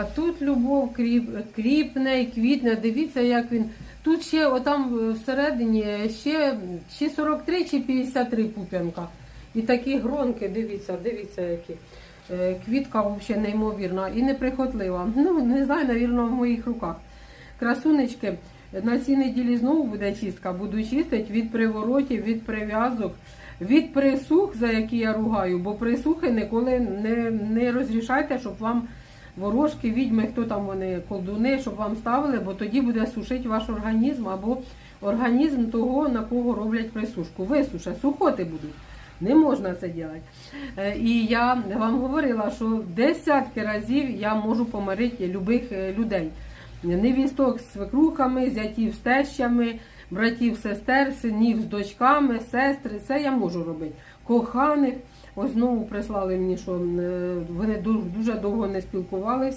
А тут любов кріп, кріпне і квітне. Дивіться, як він. Тут ще отам е, всередині ще чи 43, чи 53 пуп'янка. І такі гронки, дивіться, дивіться, які. Е, Квітка взагалі неймовірна і неприхотлива. Ну, не знаю, навірно, в моїх руках. Красунечки, на цій неділі знову буде чистка. Буду чистити від приворотів, від прив'язок, від присух, за які я ругаю, бо присухи ніколи не, не розрішайте, щоб вам ворожки, відьми, хто там вони, колдуни, щоб вам ставили, бо тоді буде сушити ваш організм або організм того, на кого роблять присушку. Висуше, сухоти будуть. Не можна це робити. Е, І я вам говорила, що десятки разів я можу помирити любих е, людей. Невісток з свекрухами, зятів з тещами, братів, сестер, синів з дочками, сестри. Це я можу робити. Коханих. Ось знову прислали мені, що е, вони дуже довго не спілкувалися.